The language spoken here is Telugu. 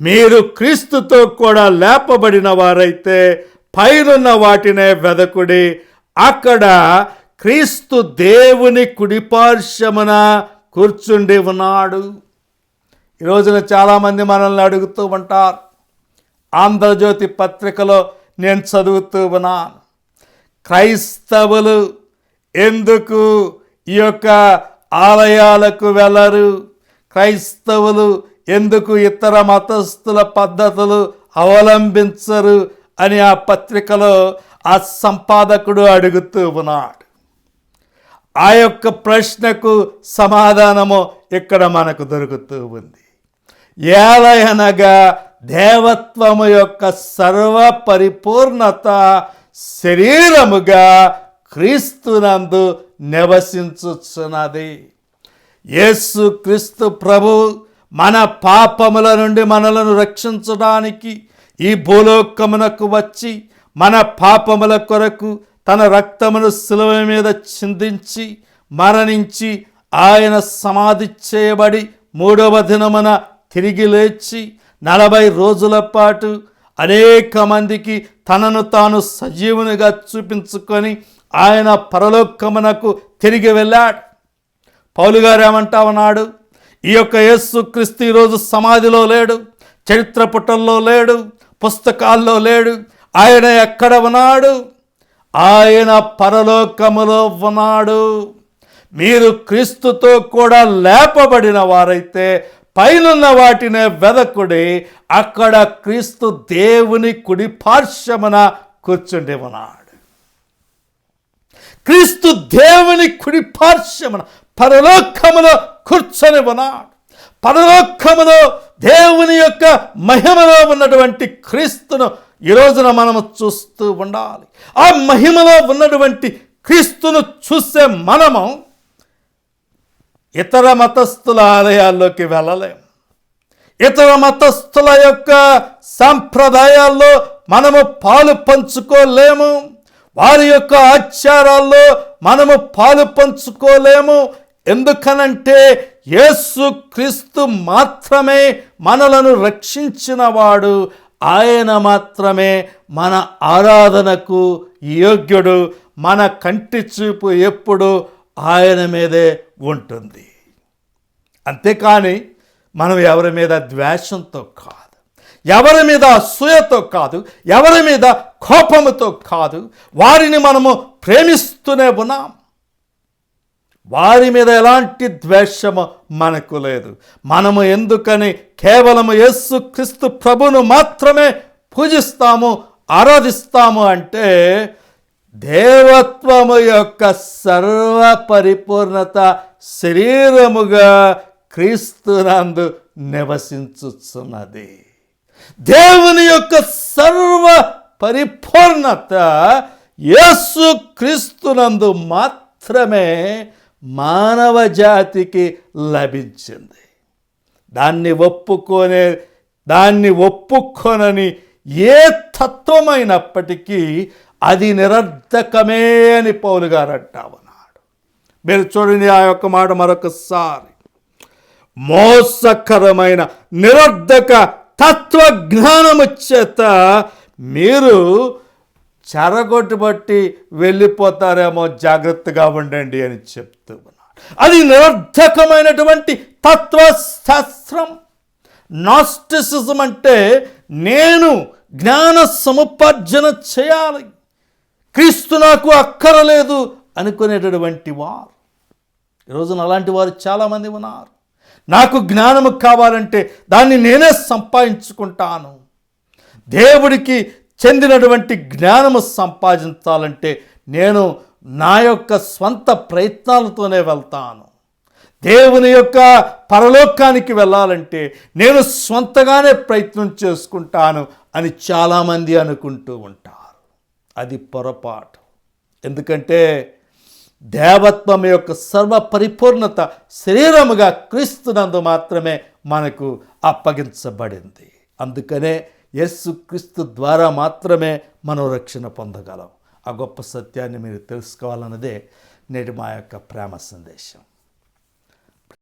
మీరు క్రీస్తుతో కూడా లేపబడిన వారైతే పైనున్న వాటినే వెదకుడి. అక్కడ క్రీస్తు దేవుని కుడిపార్శ్వమున కూర్చుండి ఉన్నాడు. ఈ రోజున చాలామంది మనల్ని అడుగుతూ ఉంటారు. ఆంధ్రజ్యోతి పత్రికలో నేను చదువుతూ ఉన్నాను. క్రైస్తవులు ఎందుకు ఈ యొక్క ఆలయాలకు వెళ్ళరు క్రైస్తవులు ఎందుకు ఇతర మతస్థుల పద్ధతులు అవలంబించరు అని ఆ పత్రికలో ఆ సంపాదకుడు అడుగుతూ ఉన్నాడు. ఆ యొక్క ప్రశ్నకు సమాధానము ఇక్కడ మనకు దొరుకుతూ ఉంది. ఏలయనగా దేవత్వము యొక్క సర్వ పరిపూర్ణత శరీరముగా క్రీస్తునందు నివసించుచున్నది. యేసు క్రీస్తు ప్రభు మన పాపముల నుండి మనలను రక్షించడానికి ఈ భూలోకమునకు వచ్చి మన పాపముల కొరకు తన రక్తమును శిలువ మీద చిందించి మరణించి ఆయన సమాధి చేయబడి మూడవ దినమున తిరిగి లేచి నలభై రోజుల పాటు అనేక మందికి తనను తాను సజీవునిగా చూపించుకొని ఆయన పరలోకమునకు తిరిగి వెళ్ళాడు. పౌలు గారు ఏమంటా ఉన్నాడు? ఈ యొక్క యేసు క్రీస్తు ఈరోజు సమాధిలో లేడు చరిత్ర పుటల్లో లేడు పుస్తకాల్లో లేడు ఆయన ఎక్కడ ఉన్నాడు? ఆయన పరలోకములో ఉన్నాడు. మీరు క్రీస్తుతో కూడా లేపబడిన వారైతే పైనున్న వాటినే వెదకుడి అక్కడ క్రీస్తు దేవుని కుడి పార్శ్వమున కూర్చుండి ఉన్నాడు. క్రీస్తు దేవుని కుడి పార్శ్వమున పరలోకములో కూర్చొనివ్వనాడు పరలోకములో దేవుని యొక్క మహిమలో ఉన్నటువంటి క్రీస్తును ఈ రోజున మనము చూస్తూ ఉండాలి. ఆ మహిమలో ఉన్నటువంటి క్రీస్తును చూసే మనము ఇతర మతస్థుల ఆలయాల్లోకి వెళ్ళలేము. ఇతర మతస్థుల యొక్క సాంప్రదాయాల్లో మనము పాలు పంచుకోలేము. వారి యొక్క ఆచారాల్లో మనము పాలు పంచుకోలేము. ఎందుకనంటే యేసు క్రీస్తు మాత్రమే మనలను రక్షించినవాడు. ఆయన మాత్రమే మన ఆరాధనకు యోగ్యుడు. మన కంటి చూపు ఎప్పుడు ఆయన మీదే ఉంటుంది. అంతేకాని మనం ఎవరి మీద ద్వేషంతో కాదు. ఎవరి మీద అసూయతో కాదు. ఎవరి మీద కోపముతో కాదు. వారిని మనము ప్రేమిస్తూనే ఉన్నాం. వారి మీద ఎలాంటి ద్వేషము మనకు లేదు. మనము ఎందుకని కేవలము యేసు క్రీస్తు ప్రభును మాత్రమే పూజిస్తాము ఆరాధిస్తాము అంటే దేవత్వము యొక్క సర్వ పరిపూర్ణత శరీరముగా క్రీస్తునందు నివసించుచున్నది. దేవుని యొక్క సర్వ పరిపూర్ణత యేసు క్రీస్తునందు మాత్రమే మానవ జాతికి లభించింది. దాన్ని ఒప్పుకొనే దాన్ని ఒప్పుకొనని ఏ తత్వమైనప్పటికీ అది నిరర్ధకమే అని పౌలు గారు అంటా మీరు చూడండి ఆ యొక్క మాట మరొకసారి. మోసకరమైన నిరర్ధక తత్వజ్ఞానము చేత మీరు చెరగొట్టుబట్టి వెళ్ళిపోతారేమో జాగ్రత్తగా ఉండండి అని చెప్తూ ఉన్నాడు అది నిరర్ధకమైనటువంటి తత్వశాస్త్రం. నాస్టిసిజం అంటే నేను జ్ఞాన సముపార్జన చేయాలి. క్రీస్తు నాకు అక్కరలేదు అనుకునేటటువంటి వారు. ఈరోజున అలాంటి వారు చాలామంది ఉన్నారు. నాకు జ్ఞానము కావాలంటే దాన్ని నేనే సంపాదించుకుంటాను. దేవుడికి చెందినటువంటి జ్ఞానము సంపాదించాలంటే నేను నా యొక్క స్వంత ప్రయత్నాలతోనే వెళ్తాను. దేవుని యొక్క పరలోకానికి వెళ్ళాలంటే నేను స్వంతగానే ప్రయత్నం చేసుకుంటాను అని చాలామంది అనుకుంటూ ఉంటారు. అది పొరపాటు. ఎందుకంటే దేవత్వం యొక్క సర్వ పరిపూర్ణత శరీరముగా క్రీస్తునందు మాత్రమే మనకు అప్పగించబడింది. అందుకనే యేసుక్రీస్తు ద్వారా మాత్రమే మనం రక్షణ పొందగలం. ఆ గొప్ప సత్యాన్ని మీరు తెలుసుకోవాలన్నదే నేటి మా యొక్క ప్రేమ సందేశం.